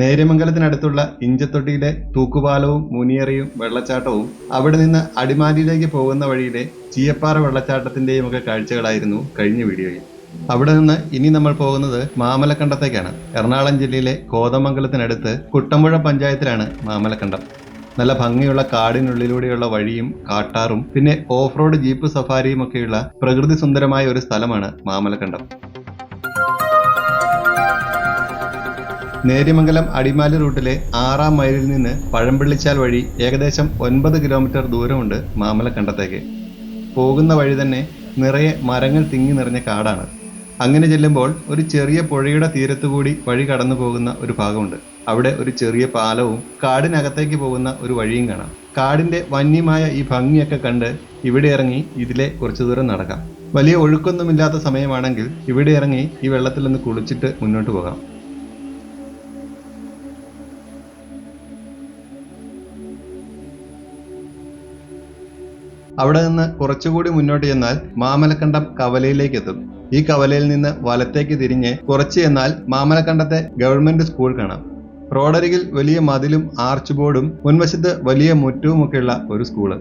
നേര്യമംഗലത്തിനടുത്തുള്ള ഇഞ്ചത്തൊട്ടിയിലെ തൂക്കുപാലവും മുനിയറയും വെള്ളച്ചാട്ടവും അവിടെ നിന്ന് അടിമാലിയിലേക്ക് പോകുന്ന വഴിയിലെ ചീയപ്പാറ വെള്ളച്ചാട്ടത്തിന്റെയും ഒക്കെ കാഴ്ചകളായിരുന്നു കഴിഞ്ഞ വീഡിയോയിൽ. അവിടെ നിന്ന് ഇനി നമ്മൾ പോകുന്നത് മാമലക്കണ്ടത്തേക്കാണ്. എറണാകുളം ജില്ലയിലെ കോതമംഗലത്തിനടുത്ത് കുട്ടമ്പുഴ പഞ്ചായത്തിലാണ് മാമലക്കണ്ടം. നല്ല ഭംഗിയുള്ള കാടിനുള്ളിലൂടെയുള്ള വഴിയും കാട്ടാറും പിന്നെ ഓഫ് റോഡ് ജീപ്പ് സഫാരിയും ഒക്കെയുള്ള പ്രകൃതി സുന്ദരമായ ഒരു സ്ഥലമാണ് മാമലക്കണ്ടം. നേര്യമംഗലം അടിമാലി റൂട്ടിലെ ആറാം മൈലിൽ നിന്ന് പഴംപിള്ളിച്ചാൽ വഴി ഏകദേശം ഒൻപത് കിലോമീറ്റർ ദൂരമുണ്ട് മാമലക്കണ്ടത്തേക്ക് പോകുന്ന വഴി തന്നെ നിറയെ മരങ്ങൾ തിങ്ങി നിറഞ്ഞ കാടാണ്. അങ്ങനെ ചെല്ലുമ്പോൾ ഒരു ചെറിയ പുഴയുടെ തീരത്തുകൂടി വഴി കടന്നു പോകുന്ന ഒരു ഭാഗമുണ്ട്. അവിടെ ഒരു ചെറിയ പാലവും കാടിനകത്തേക്ക് പോകുന്ന ഒരു വഴിയും കാണാം. കാടിന്റെ വന്യമായ ഈ ഭംഗിയൊക്കെ കണ്ട് ഇവിടെ ഇറങ്ങി ഇതിലെ കുറച്ചു ദൂരം നടക്കാം. വലിയ ഒഴുക്കൊന്നുമില്ലാത്ത സമയമാണെങ്കിൽ ഇവിടെ ഇറങ്ങി ഈ വെള്ളത്തിൽ ഒന്ന് കുളിച്ചിട്ട് മുന്നോട്ട് പോകാം. അവിടെ നിന്ന് കുറച്ചുകൂടി മുന്നോട്ട് ചെന്നാൽ മാമലക്കണ്ടം കവലയിലേക്ക് എത്തും ഈ കവലയിൽ നിന്ന് വലത്തേക്ക് തിരിഞ്ഞ് കുറച്ച് ചെന്നാൽ മാമലക്കണ്ടത്തെ ഗവൺമെന്റ് സ്കൂൾ കാണാം. റോഡരികിൽ വലിയ മതിലും ആർച്ച് ബോർഡും മുൻവശത്ത് വലിയ മുറ്റവുമൊക്കെയുള്ള ഒരു സ്കൂൾ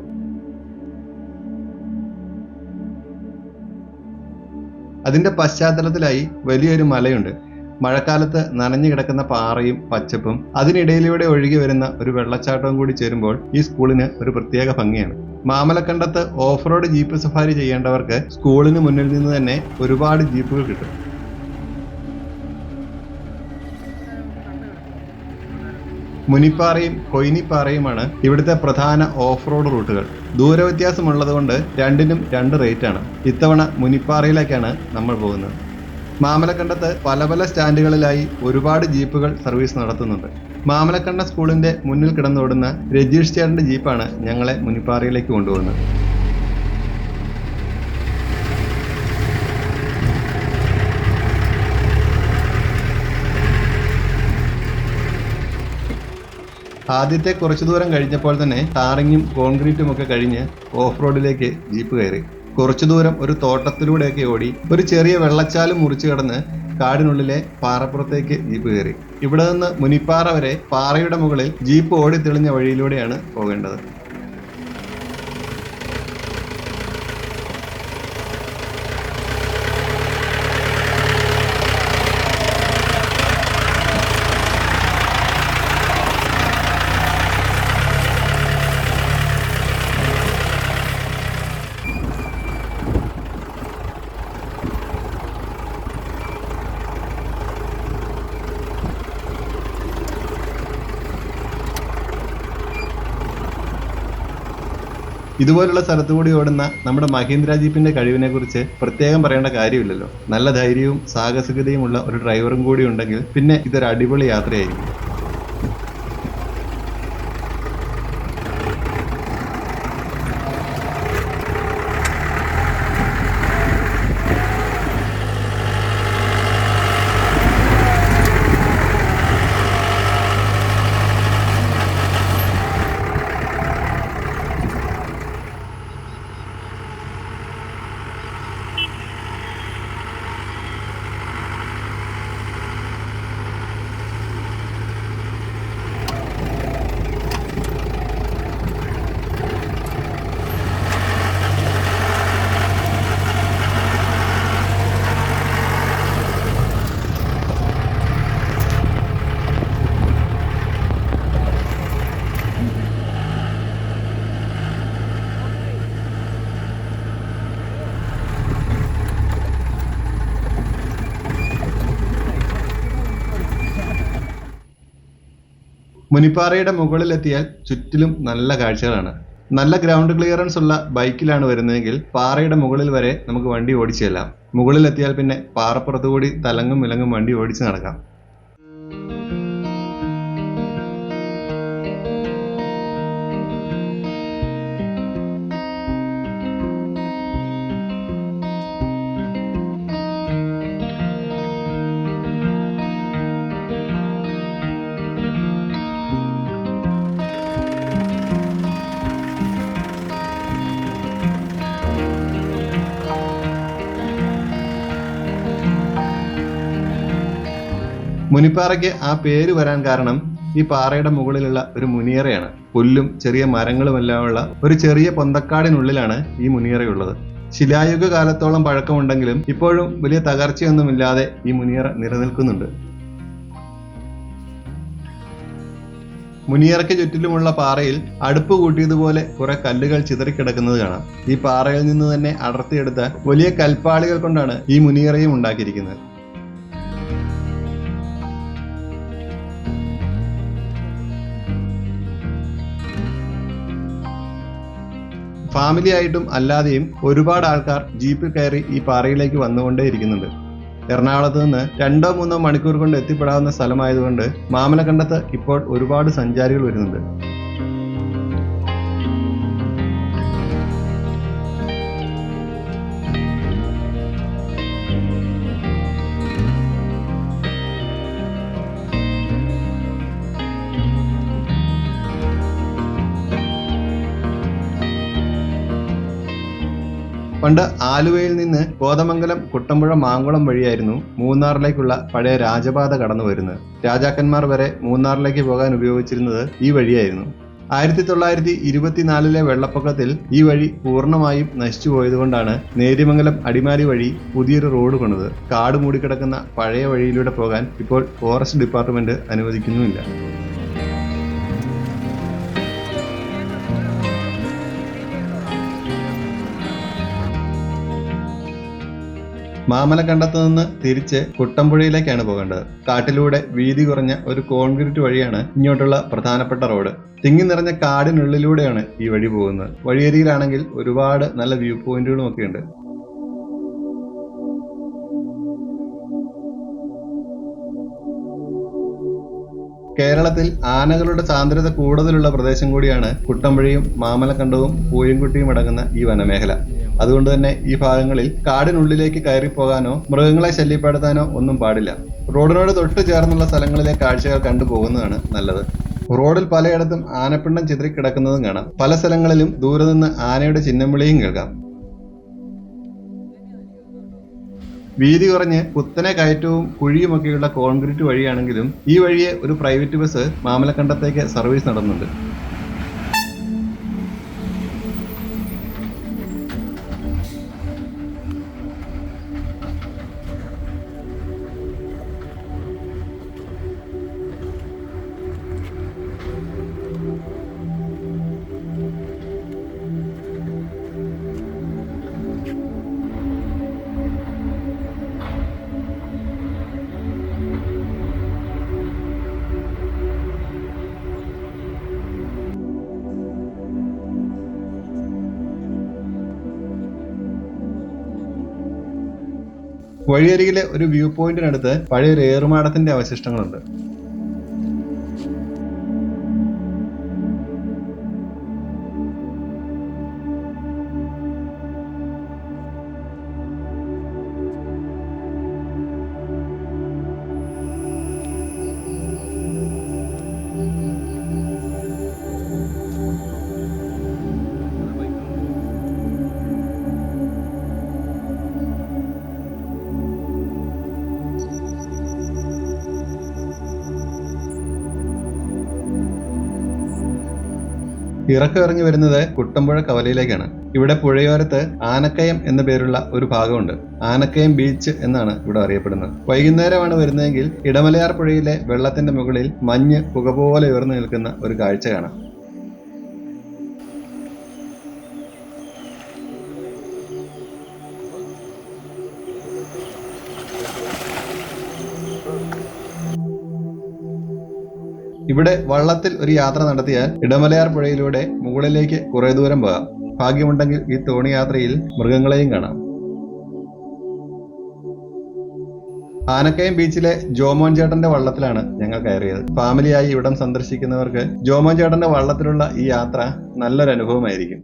അതിന്റെ പശ്ചാത്തലത്തിലായി വലിയൊരു മലയുണ്ട്. മഴക്കാലത്ത് നനഞ്ഞു കിടക്കുന്ന പാറയും പച്ചപ്പും അതിനിടയിലൂടെ ഒഴുകി വരുന്ന ഒരു വെള്ളച്ചാട്ടവും കൂടി ചേരുമ്പോൾ ഈ സ്കൂളിന് ഒരു പ്രത്യേക ഭംഗിയാണ്. മാമലക്കണ്ടത്ത് ഓഫ് റോഡ് ജീപ്പ് സഫാരി ചെയ്യേണ്ടവർക്ക് സ്കൂളിന് മുന്നിൽ നിന്ന് തന്നെ ഒരുപാട് ജീപ്പുകൾ കിട്ടും. മുനിപ്പാറയും കൊയിനിപ്പാറയുമാണ് ഇവിടുത്തെ പ്രധാന ഓഫ് റോഡ് റൂട്ടുകൾ. ദൂരവ്യത്യാസമുള്ളതുകൊണ്ട് രണ്ടിനും രണ്ട് റേറ്റാണ്. ഇത്തവണ മുനിപ്പാറയിലേക്കാണ് നമ്മൾ പോകുന്നത്. മാമലക്കണ്ടത്ത് പല പല സ്റ്റാൻഡുകളിലായി ഒരുപാട് ജീപ്പുകൾ സർവീസ് നടത്തുന്നുണ്ട്. മാമലക്കണ്ട സ്കൂളിന്റെ മുന്നിൽ കിടന്നോടുന്ന രജീഷ് ചേട്ടന്റെ ജീപ്പാണ് ഞങ്ങളെ മുനിപ്പാറയിലേക്ക് കൊണ്ടുപോകുന്നത്. ആദ്യത്തെ കുറച്ചു ദൂരം കഴിഞ്ഞപ്പോൾ തന്നെ ടാറിങ്ങും കോൺക്രീറ്റും ഒക്കെ കഴിഞ്ഞ് ഓഫ് റോഡിലേക്ക് ജീപ്പ് കയറി. കുറച്ചു ദൂരം ഒരു തോട്ടത്തിലൂടെയൊക്കെ ഓടി ഒരു ചെറിയ വെള്ളച്ചാലും മുറിച്ചു കടന്ന് കാടിനുള്ളിലെ പാറപ്പുറത്തേക്ക് ജീപ്പ് കയറി. ഇവിടെ നിന്ന് മുനിപ്പാറ വരെ പാറയുടെ മുകളിൽ ജീപ്പ് ഓടി തെളിഞ്ഞ വഴിയിലൂടെയാണ് പോകേണ്ടത്. ഇതുപോലുള്ള സ്ഥലത്തു കൂടി ഓടുന്ന നമ്മുടെ മഹീന്ദ്ര ജീപ്പിന്റെ കഴിവിനെ കുറിച്ച് പ്രത്യേകം പറയേണ്ട കാര്യമില്ലല്ലോ. നല്ല ധൈര്യവും സാഹസികതയുമുള്ള ഒരു ഡ്രൈവറും കൂടി ഉണ്ടെങ്കിൽ പിന്നെ ഇതൊരു അടിപൊളി യാത്രയായിരിക്കും. മുനിപ്പാറയുടെ മുകളിലെത്തിയാൽ ചുറ്റിലും നല്ല കാഴ്ചകളാണ്. നല്ല ഗ്രൗണ്ട് ക്ലിയറൻസ് ഉള്ള ബൈക്കിലാണ് വരുന്നതെങ്കിൽ പാറയുടെ മുകളിൽ വരെ നമുക്ക് വണ്ടി ഓടിച്ചു ചെല്ലാം മുകളിലെത്തിയാൽ പിന്നെ പാറപ്പുറത്തു കൂടി തലങ്ങും വിലങ്ങും വണ്ടി ഓടിച്ച് നടക്കാം. മുനിപ്പാറയ്ക്ക് ആ പേര് വരാൻ കാരണം ഈ പാറയുടെ മുകളിലുള്ള ഒരു മുനിയറയാണ്. പുല്ലും ചെറിയ മരങ്ങളുമെല്ലാമുള്ള ഒരു ചെറിയ പൊന്തക്കാടിനുള്ളിലാണ് ഈ മുനിയറയുള്ളത്. ശിലായുഗ കാലത്തോളം പഴക്കമുണ്ടെങ്കിലും ഇപ്പോഴും വലിയ തകർച്ചയൊന്നുമില്ലാതെ ഈ മുനിയറ നിലനിൽക്കുന്നുണ്ട്. മുനിയറയ്ക്ക് ചുറ്റിലുമുള്ള പാറയിൽ അടുപ്പ് കൂട്ടിയതുപോലെ കുറെ കല്ലുകൾ ചിതറിക്കിടക്കുന്നത് കാണാം. ഈ പാറയിൽ നിന്ന് തന്നെ അടർത്തിയെടുത്ത വലിയ കൽപ്പാളികൾ കൊണ്ടാണ് ഈ മുനിയറയും ഉണ്ടാക്കിയിരിക്കുന്നത്. ഫാമിലി ആയിട്ടും അല്ലാതെയും ഒരുപാട് ആൾക്കാർ ജീപ്പിൽ കയറി ഈ പാറയിലേക്ക് വന്നുകൊണ്ടേ ഇരിക്കുന്നുണ്ട്. എറണാകുളത്ത് നിന്ന് രണ്ടോ മൂന്നോ മണിക്കൂർ കൊണ്ട് എത്തിപ്പെടാവുന്ന സ്ഥലമായതുകൊണ്ട് മാമലക്കണ്ടത്ത് ഇപ്പോൾ ഒരുപാട് സഞ്ചാരികൾ വരുന്നുണ്ട്. പണ്ട് ആലുവയിൽ നിന്ന് കോതമംഗലം കുട്ടമ്പുഴ മാങ്കുളം വഴിയായിരുന്നു മൂന്നാറിലേക്കുള്ള പഴയ രാജപാത കടന്നു വരുന്നത്. രാജാക്കന്മാർ വരെ മൂന്നാറിലേക്ക് പോകാൻ ഉപയോഗിച്ചിരുന്നത് ഈ വഴിയായിരുന്നു. ആയിരത്തി തൊള്ളായിരത്തി ഇരുപത്തിനാലിലെ വെള്ളപ്പൊക്കത്തിൽ ഈ വഴി പൂർണമായും നശിച്ചു പോയതുകൊണ്ടാണ് നേര്യമംഗലം അടിമാലി വഴി പുതിയൊരു റോഡ് പണിത്. കാട് മൂടിക്കിടക്കുന്ന പഴയ വഴിയിലൂടെ പോകാൻ ഇപ്പോൾ ഫോറസ്റ്റ് ഡിപ്പാർട്ട്മെന്റ് അനുവദിക്കുന്നുമില്ല. മാമലക്കണ്ടത്ത് നിന്ന് തിരിച്ച് കുട്ടമ്പുഴയിലേക്കാണ് പോകേണ്ടത്. കാട്ടിലൂടെ വീതി കുറഞ്ഞ ഒരു കോൺക്രീറ്റ് വഴിയാണ് ഇങ്ങോട്ടുള്ള പ്രധാനപ്പെട്ട റോഡ്. തിങ്ങി നിറഞ്ഞ കാടിനുള്ളിലൂടെയാണ് ഈ വഴി പോകുന്നത്. വഴിയരികിലാണെങ്കിൽ ഒരുപാട് നല്ല വ്യൂ പോയിന്റുകളും ഒക്കെ ഉണ്ട്. കേരളത്തിൽ ആനകളുടെ സാന്ദ്രത കൂടുതലുള്ള പ്രദേശം കൂടിയാണ് കുട്ടമ്പുഴയും മാമലക്കണ്ടവും പൂയംകുട്ടിയും അടങ്ങുന്ന ഈ വനമേഖല. അതുകൊണ്ട് തന്നെ ഈ ഭാഗങ്ങളിൽ കാടിനുള്ളിലേക്ക് കയറി പോകാനോ മൃഗങ്ങളെ ശല്യപ്പെടുത്താനോ ഒന്നും പാടില്ല. റോഡിനോട് തൊട്ട് ചേർന്നുള്ള സ്ഥലങ്ങളിലെ കാഴ്ചകൾ കണ്ടുപോകുന്നതാണ് നല്ലത്. റോഡിൽ പലയിടത്തും ആനപ്പിണ്ടം ചിതറിക്കിടക്കുന്നതും കാണാം. പല സ്ഥലങ്ങളിലും ദൂരെ നിന്ന് ആനയുടെ ചിഹ്നം വിളിയും കേൾക്കാം. വീതി കുറഞ്ഞ് കുത്തനെ കയറ്റവും കുഴിയുമൊക്കെയുള്ള കോൺക്രീറ്റ് വഴിയാണെങ്കിലും ഈ വഴിയെ ഒരു പ്രൈവറ്റ് ബസ് മാമലക്കണ്ടത്തേക്ക് സർവീസ് നടന്നുണ്ട്. വഴിയരികിലെ ഒരു വ്യൂ പോയിന്റിനടുത്ത് പഴയൊരു ഏറുമാടത്തിന്റെ അവശിഷ്ടങ്ങളുണ്ട്. ഇറക്കം ഇറങ്ങി വരുന്നത് കുട്ടമ്പുഴ കവലയിലേക്കാണ്. ഇവിടെ പുഴയോരത്ത് ആനക്കയം എന്ന പേരുള്ള ഒരു ഭാഗമുണ്ട്. ആനക്കയം ബീച്ച് എന്നാണ് ഇവിടെ അറിയപ്പെടുന്നത്. വൈകുന്നേരമാണ് വരുന്നതെങ്കിൽ ഇടമലയാർ പുഴയിലെ വെള്ളത്തിന്റെ മുകളിൽ മഞ്ഞ് പുക പോലെ ഉയർന്നു നിൽക്കുന്ന ഒരു കാഴ്ച കാണാം. ഇവിടെ വള്ളത്തിൽ ഒരു യാത്ര നടത്തിയാൽ ഇടമലയാർ പുഴയിലൂടെ മുകളിലേക്ക് കുറെ ദൂരം പോകാം. ഭാഗ്യമുണ്ടെങ്കിൽ ഈ തോണി യാത്രയിൽ മൃഗങ്ങളെയും കാണാം. ആനക്കയം ബീച്ചിലെ ജോമോൻ ചേട്ടന്റെ വള്ളത്തിലാണ് ഞങ്ങൾ കയറിയത്. ഫാമിലിയായി ഇവിടം സന്ദർശിക്കുന്നവർക്ക് ജോമോൻ ചേട്ടന്റെ വള്ളത്തിലുള്ള ഈ യാത്ര നല്ലൊരു അനുഭവമായിരിക്കും.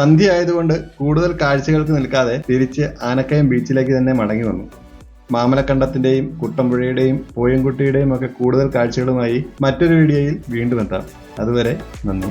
സന്ധ്യ ആയതുകൊണ്ട് കൂടുതൽ കാഴ്ചകൾക്ക് നിൽക്കാതെ തിരിച്ച് ആനക്കയം ബീച്ചിലേക്ക് തന്നെ മടങ്ങി വന്നു. മാമലക്കണ്ടത്തിന്റെയും കുട്ടമ്പുഴയുടെയും പൂയംകുട്ടിയുടെയും ഒക്കെ കൂടുതൽ കാഴ്ചകളുമായി മറ്റൊരു വീഡിയോയിൽ വീണ്ടും എത്താം. അതുവരെ നന്ദി.